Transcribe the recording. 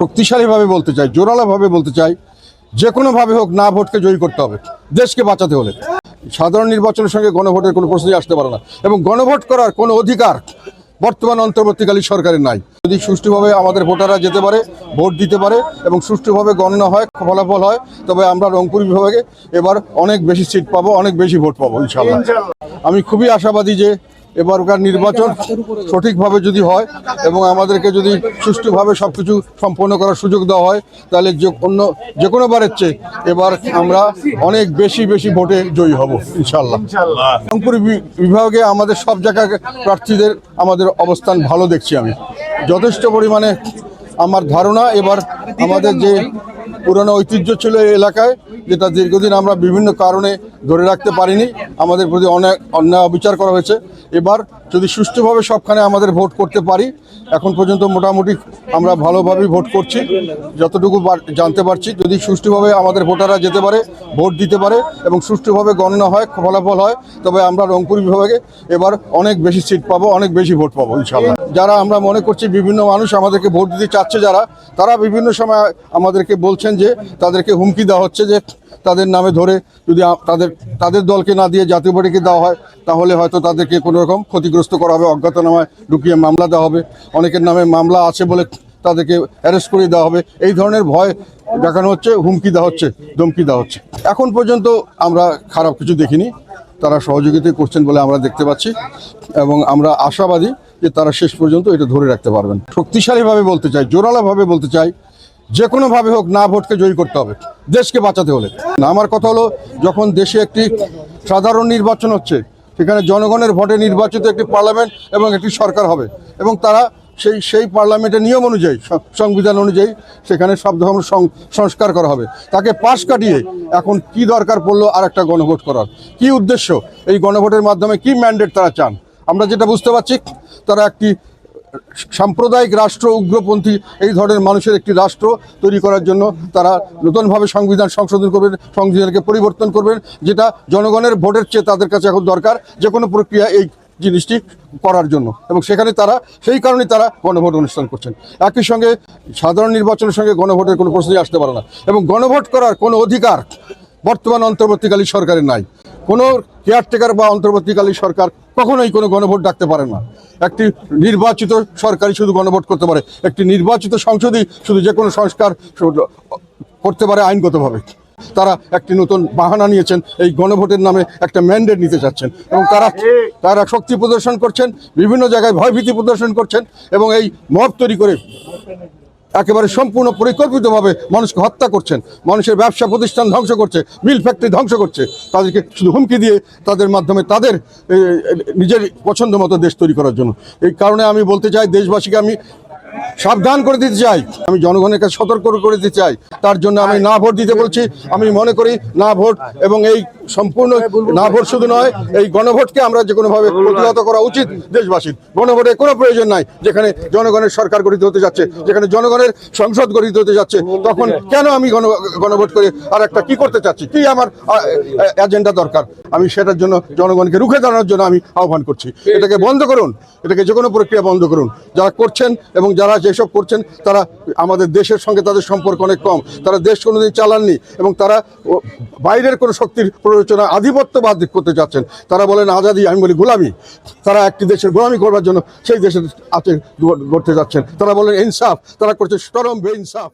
শক্তিশালীভাবে বলতে চাই জোরালোভাবে বলতে চাই যে কোনোভাবে হোক না ভোটকে জয়ী করতে হবে দেশকে বাঁচাতে হলে। সাধারণ নির্বাচনের সঙ্গে গণভোটের কোনো প্রশ্নই আসতে পারে না। এবং গণভোট করার কোনো অধিকার বর্তমান অন্তর্বর্তীকালীন সরকারের নাই। যদি সুষ্ঠুভাবে আমাদের ভোটাররা যেতে পারে ভোট দিতে পারে এবং সুষ্ঠুভাবে গণনা হয় ফলাফল হয় তবে আমরা রংপুর বিভাগে এবার অনেক বেশি সিট পাবো অনেক বেশি ভোট পাবো ইনশাল্লাহ আমি খুবই আশাবাদী যে এবারকার নির্বাচন সঠিকভাবে যদি হয় এবং আমাদেরকে যদি সুষ্ঠুভাবে সব কিছু সম্পন্ন করার সুযোগ দেওয়া হয় তাহলে যে অন্য যে কোনো বারের চেয়ে এবার আমরা অনেক বেশি বেশি ভোটে জয়ী হব ইনশাল্লাহ রংপুর বিভাগে আমাদের সব জায়গায় প্রার্থীদের আমাদের অবস্থান ভালো দেখছি আমি। যথেষ্ট পরিমাণে আমার ধারণা এবার আমাদের যে পুরনো ঐতিহ্য ছিল এই এলাকায়, যেটা দীর্ঘদিন আমরা বিভিন্ন কারণে ধরে রাখতে পারিনি। আমাদের প্রতি অনেক অন্যায় অবিচার করা হয়েছে। এবার যদি সুষ্ঠুভাবে সবখানে আমাদের ভোট করতে পারি, এখন পর্যন্ত মোটামুটি আমরা ভালোভাবেই ভোট করছি। যতটুকু জানতে পারছি, যদি সুষ্ঠুভাবে আমাদের ভোটাররা যেতে পারে, ভোট দিতে পারে এবং সুষ্ঠুভাবে গণনা হয়, ফলাফল হয়, তবে আমরা রংপুর বিভাগে এবার অনেক বেশি সিট পাবো, অনেক বেশি ভোট পাবো ইনশাল্লাহ যারা আমরা মনে করছি বিভিন্ন মানুষ আমাদেরকে ভোট দিতে চাচ্ছে যারা, তারা বিভিন্ন সময় আমাদেরকে বলছেন যে তাদেরকে হুমকি দেওয়া হচ্ছে যে তাদের নামে ধরে যদি তাদের তাদের দলকে না দিয়ে জাতীয় পার্টিকে দেওয়া হয়, তাহলে হয়তো তাদেরকে কোনো রকম ক্ষতিগ্রস্ত করা হবে, অজ্ঞাতনামায় ঢুকিয়ে মামলা দেওয়া হবে। অনেকের নামে মামলা আছে বলে তাদেরকে অ্যারেস্ট করে দেওয়া হবে। এই ধরনের ভয় দেখানো হচ্ছে, হুমকি দেওয়া হচ্ছে, ধমকি দেওয়া হচ্ছে। এখন পর্যন্ত আমরা খারাপ কিছু দেখিনি। তারা সহযোগিতা করছেন বলে আমরা দেখতে পাচ্ছি এবং আমরা আশাবাদী যে তারা শেষ পর্যন্ত এটা ধরে রাখতে পারবেন। শক্তিশালীভাবে বলতে চাই, জোরালোভাবে বলতে চাই যে কোনোভাবে হোক না ভোটকে জয়ী করতে হবে, দেশকে বাঁচাতে হলে। আমার কথা হলো, যখন দেশে একটি সাধারণ নির্বাচন হচ্ছে, সেখানে জনগণের ভোটে নির্বাচিত একটি পার্লামেন্ট এবং একটি সরকার হবে, এবং তারা সেই সেই পার্লামেন্টের নিয়ম অনুযায়ী সংবিধান অনুযায়ী সেখানে সব ধরনের সংস্কার করা হবে। তাকে পাশ কাটিয়ে এখন কি দরকার পড়ল আর একটা গণভোট করার? কি উদ্দেশ্য? এই গণভোটের মাধ্যমে কি ম্যান্ডেট তারা চান? আমরা যেটা বুঝতে পারছি, তারা একটি সাম্প্রদায়িক রাষ্ট্র, উগ্রপন্থী, এই ধরনের মানুষের একটি রাষ্ট্র তৈরি করার জন্য তারা নতুনভাবে সংবিধান সংশোধন করবেন, সংবিধানকে পরিবর্তন করবেন, যেটা জনগণের ভোটের চেয়ে তাদের কাছে এখন দরকার যে কোনো প্রক্রিয়া এই জিনিসটি করার জন্য। এবং সেখানে তারা, সেই কারণে তারা গণভোট অনুষ্ঠান করছেন। একই সঙ্গে সাধারণ নির্বাচনের সঙ্গে গণভোটের কোনো প্রশ্নই আসতে পারে না। এবং গণভোট করার কোনো অধিকার বর্তমান অন্তর্বর্তীকালীন সরকারের নাই। কোনো কেয়ারটেকার বা অন্তর্বর্তীকালীন সরকার কখনোই কোনো গণভোট ডাকতে পারে না। একটি নির্বাচিত সরকারই শুধু গণভোট করতে পারে, একটি নির্বাচিত সংসদই শুধু যে কোনো সংস্কার করতে পারে আইনগতভাবে। তারা একটি নতুন বাহানা নিয়েছেন, এই গণভোটের নামে একটা ম্যান্ডেট নিতে চাচ্ছেন এবং তারা তারা শক্তি প্রদর্শন করছেন, বিভিন্ন জায়গায় ভয়ভীতি প্রদর্শন করছেন এবং এই মব তৈরি করে একেবারে সম্পূর্ণ পরিকল্পিতভাবে মানুষকে হত্যা করছেন। মানুষের ব্যবসা প্রতিষ্ঠান ধ্বংস করছে, মিল ফ্যাক্টরি ধ্বংস করছে। তাদেরকে শুধু হুমকি দিয়ে তাদের মাধ্যমে তাদের নিজের পছন্দ মতো দেশ তৈরি করার জন্য। এই কারণে আমি বলতে চাই, দেশবাসীকে আমি সাবধান করে দিতে চাই। আমি জনগণের কাছে সতর্ক করে দিতে চাই। তার জন্য আমি না ভোট দিতে বলছি। আমি মনে করি না ভোট এবং এই সম্পূর্ণ না ভোট শুধু নয়, এই গণভোটকে আমরা যে কোনোভাবে প্রতিহত করা উচিত দেশবাসীর। গণভোটের কোনো প্রয়োজন নাই, যেখানে জনগণের সরকার গঠিত হতে যাচ্ছে, যেখানে জনগণের সংসদ গঠিত হতে যাচ্ছে, তখন কেন আমি গণ, গণভোট করে আর একটা কি করতে চাচ্ছি? কি আমার এজেন্ডা দরকার? আমি সেটার জন্য জনগণকে রুখে দাঁড়ানোর জন্য আমি আহ্বান করছি। এটাকে বন্ধ করুন, এটাকে যে কোনো প্রক্রিয়া বন্ধ করুন। যারা করছেন এবং যারা যেসব করছেন, তারা আমাদের দেশের সঙ্গে তাদের সম্পর্ক অনেক কম। তারা দেশ কোনোদিন চালাননি এবং তারা বাইরের কোনো শক্তির প্ররোচনা আধিপত্যবাদ করতে যাচ্ছেন। তারা বলেন, আজাদি, আমি বলি গোলামি। তারা একটি দেশের গোলামি করবার জন্য সেই দেশের আছে গড়তে যাচ্ছেন। তারা বলেন, ইনসাফ। তারা করছে চরম বে ইনসাফ